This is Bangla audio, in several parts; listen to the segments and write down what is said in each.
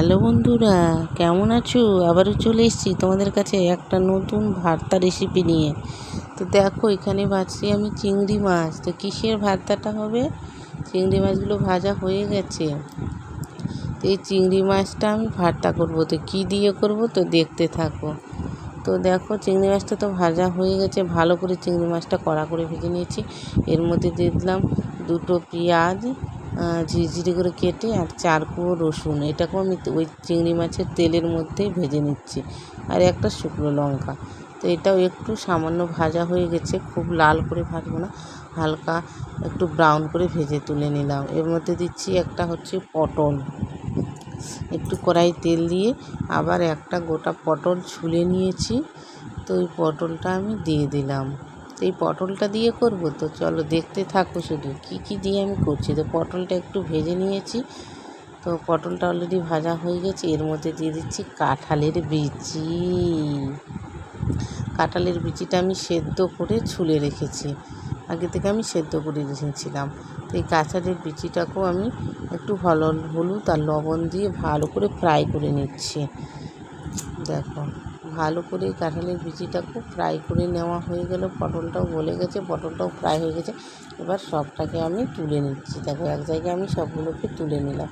হ্যালো বন্ধুরা, কেমন আছো? আবারও চলে এসেছি তোমাদের কাছে একটা নতুন ভর্তা রেসিপি নিয়ে। তো দেখো, এখানে ভাজছি আমি চিংড়ি মাছ। তো কিসের ভর্তাটা হবে? চিংড়ি মাছগুলো ভাজা হয়ে গেছে। তো এই চিংড়ি মাছটা আমি ভর্তা করব। তো কী দিয়ে করব? তো দেখতে থাকো। তো দেখো, চিংড়ি মাছটা তো ভাজা হয়ে গেছে। ভালো করে চিংড়ি মাছটা কড়া করে ভেজে নিয়েছি। এর মধ্যে দিয়ে দিলাম দুটো পেঁয়াজ ঝিরিঝিরি করে কেটে আর চার কুয়ো রসুন। এটাকেও আমি ওই চিংড়ি মাছের তেলের মধ্যেই ভেজে নিচ্ছি। আর একটা শুকনো লঙ্কা। তো এটাও একটু সামান্য ভাজা হয়ে গেছে। খুব লাল করে ভাজবো না। হালকা একটু ব্রাউন করে ভেজে তুলে নিলাম। এর মধ্যে দিচ্ছি একটা হচ্ছে পটল। একটু কড়াই তেল দিয়ে আবার একটা গোটা পটল ছুলে নিয়েছি। তো ওই পটলটা আমি দিয়ে দিলাম। তো এই পটলটা দিয়ে করব? তো চলো দেখতে থাকো শুধু। কি কি দিয়ে আমি করছি? তো পটলটা একটু ভেজে নিয়েছি। তো পটলটা অলরেডি ভাজা হয়ে গেছে। এর মধ্যে দিয়ে দিচ্ছি কাঁঠালের বিচি। কাঁঠালের বিচিটা আমি সেদ্ধ করে ছুলে রেখেছি। আগে থেকে আমি সেদ্ধ করে রেখেছিলাম। তো এই কাঁঠালের বিচিটাকেও আমি একটু হল হলুদ আর লবণ দিয়ে ভালো করে ফ্রাই করে নিচ্ছি। দেখো, ভালো করে কাঁঠালের বিচিটাকেও ফ্রাই করে নেওয়া হয়ে গেল। পটলটাও গলে গেছে, পটলটাও ফ্রাই হয়ে গেছে। এবার সবটাকে আমি তুলে নিচ্ছি। দেখো, এক জায়গায় আমি সবগুলোকে তুলে নিলাম।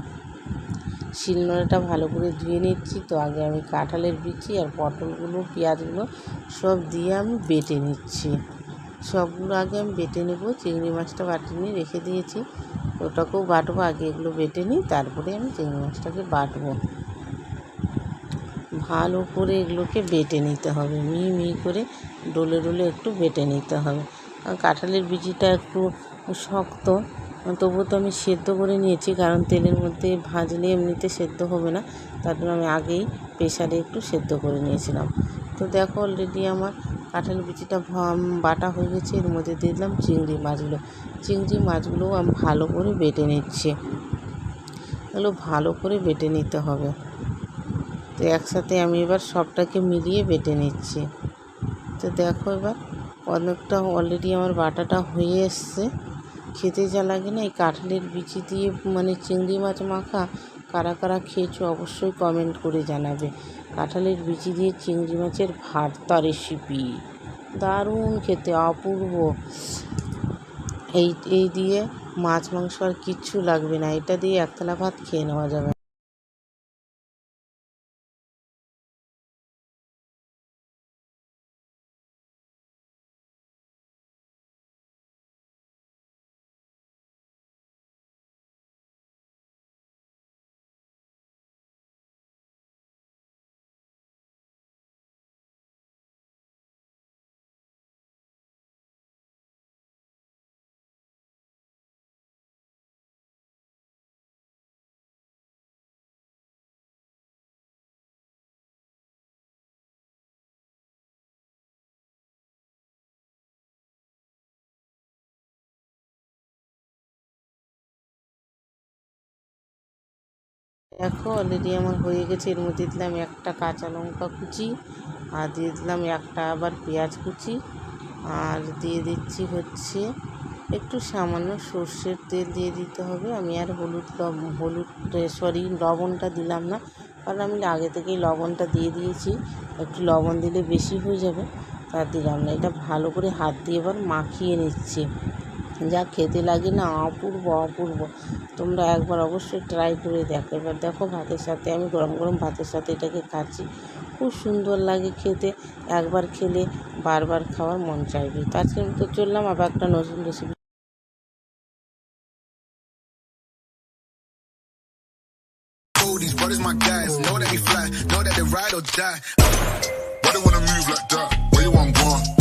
শিলনোড়াটা ভালো করে ধুয়ে নিচ্ছি। তো আগে আমি কাঁঠালের বিচি আর পটলগুলো, পেঁয়াজগুলো সব দিয়ে আমি বেটে নিচ্ছি। সবগুলো আগে আমি বেটে নেব। চিংড়ি মাছটা বাটি নিয়ে রেখে দিয়েছি। ওটাকেও বাটবো, আগে এগুলো বেটে নিই, তারপরে আমি চিংড়ি মাছটাকে বাটবো। ভালো করে এগুলোকে বেটে নিতে হবে। মিহি মিহি করে ডলে ডলে একটু বেটে নিতে হবে। কারণ কাঁঠালের বিচিটা একটু শক্ত, তবুও তো আমি সেদ্ধ করে নিয়েছি কারণ তেলের মধ্যে ভাজলে এমনিতে সেদ্ধ হবে না। তার জন্য আমি আগেই প্রেশারে একটু সেদ্ধ করে নিয়েছিলাম। তো দেখো অলরেডি আমার কাঁঠাল বিচিটা বাটা হয়ে গেছে। এর মধ্যে দিয়ে দিলাম চিংড়ি মাছগুলো। চিংড়ি মাছগুলোও আমি ভালো করে বেটে নিচ্ছি। এগুলো ভালো করে বেটে নিতে হবে। তো একসাথে আমি এবার সবটাকে মিলিয়ে বেটে নিচ্ছি। তো দেখো এবার অনেকটা অলরেডি আমার বাটাটা হয়ে এসছে। খেতে যা লাগে না এই কাঁঠালের বিচি দিয়ে মানে চিংড়ি মাছ মাখা কারা কারা খেয়েছো অবশ্যই কমেন্ট করে জানাবে। কাঁঠালের বিচি দিয়ে চিংড়ি মাছের ভর্তা রেসিপি দারুণ খেতে, অপূর্ব। এই এই দিয়ে মাছ মাংস আর কিচ্ছু লাগবে না। এটা দিয়ে একতলা ভাত খেয়ে নেওয়া যাবে। দেখো অলরেডি আমার হয়ে গেছে। এর মধ্যে দিলাম একটা কাঁচা লঙ্কা কুচি, আর দিয়ে দিলাম একটা আবার পেঁয়াজ কুচি, আর দিয়ে দিচ্ছি হচ্ছে একটু সামান্য সর্ষের তেল দিয়ে দিতে হবে। আমি আর হলুদ হলুদ সরি লবণটা দিলাম না, কারণ আমি আগে থেকেই লবণটা দিয়ে দিয়েছি। একটু লবণ দিলে বেশি হয়ে যাবে তা দিলাম না এটা ভালো করে হাত দিয়ে এবার মাখিয়ে নিচ্ছি। যা খেতে লাগে না অপূর্ব অপূর্ব তোমরা একবার অবশ্যই ট্রাই করে দেখো এবার দেখো ভাতের সাথে আমি গরম গরম ভাতের সাথে এটাকে খাচ্ছি খুব সুন্দর লাগে খেতে একবার খেলে বারবার খাওয়ার মন চাইবে তো আজকের মতো চললাম আবার একটা নতুন recipe know that fly, know that they ride or die. Why they wanna move like that? Where you want?